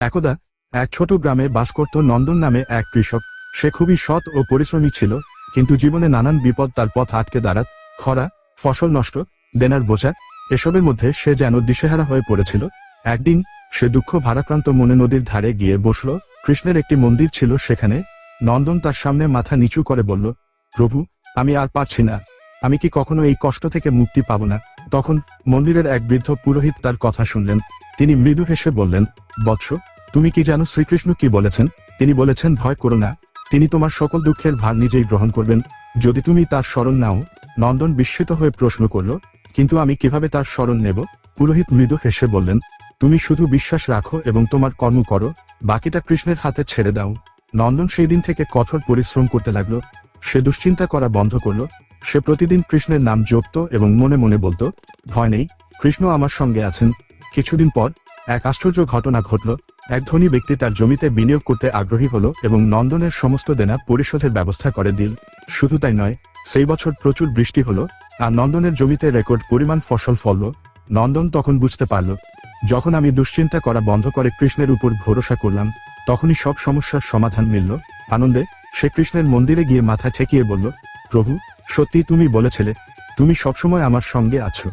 একদা, এক ছোট গ্রামে বাস করত নন্দন নামে এক কৃষক। সে খুবই সৎ ও পরিশ্রমী ছিল, কিন্তু জীবনে নানান বিপদ তার পথ আটকে দাঁড়াত। খরা, ফসল নষ্ট, দেনার বোঝা, এসবের মধ্যে সে যেন দিশেহারা হয়ে পড়েছিল। একদিন সে দুঃখ ভারাক্রান্ত মনে নদীর ধারে গিয়ে বসল। কৃষ্ণের একটি মন্দির ছিল সেখানে। নন্দন তার সামনে মাথা নিচু করে বলল, প্রভু, আমি আর পারছি না। আমি কি কখনো এই কষ্ট থেকে মুক্তি পাব না? তখন মন্দিরের এক বৃদ্ধ পুরোহিত তার কথা শুনলেন। তিনি মৃদু হেসে বললেন, বৎস, তুমি কি জানো শ্রীকৃষ্ণ কি বলেছেন? তিনি বলেছেন, ভয় করো না। তিনি তোমার সকল দুঃখের ভার নিজেই গ্রহণ করবেন। যদি তুমি তার স্মরণ নাও, নন্দন বিস্মিত হয়ে প্রশ্ন করল, কিন্তু আমি কীভাবে তার স্মরণ নেব? পুরোহিত মৃদু হেসে বললেন, তুমি শুধু বিশ্বাস রাখো এবং তোমার কর্ম করো, বাকিটা কৃষ্ণের হাতে ছেড়ে দাও। নন্দন সেই দিন থেকে কঠোর পরিশ্রম করতে লাগল। সে দুশ্চিন্তা করা বন্ধ করল। সে প্রতিদিন কৃষ্ণের নাম জপত এবং মনে মনে বলতো, ভয় নেই, কৃষ্ণ আমার সঙ্গে আছেন। কিছুদিন পর এক আশ্চর্য ঘটনা ঘটল। এক ধনী ব্যক্তি তার জমিতে বিনিয়োগ করতে আগ্রহী হলো এবং নন্দনের সমস্ত দেনা পরিশোধের ব্যবস্থা করে দিল। শুধু তাই নয়, সেই বছর প্রচুর বৃষ্টি হলো, আর নন্দনের জমিতে রেকর্ড পরিমাণ ফসল ফলল। নন্দন তখন বুঝতে পারল, যখন আমি দুশ্চিন্তা করা বন্ধ করে কৃষ্ণের উপর ভরসা করলাম, তখনই সব সমস্যার সমাধান মিলল। আনন্দে সে কৃষ্ণের মন্দিরে গিয়ে মাথা ঠেকিয়ে বলল, প্রভু সত্যি তুমি বলেছিলে, তুমি সবসময় আমার সঙ্গে আছো।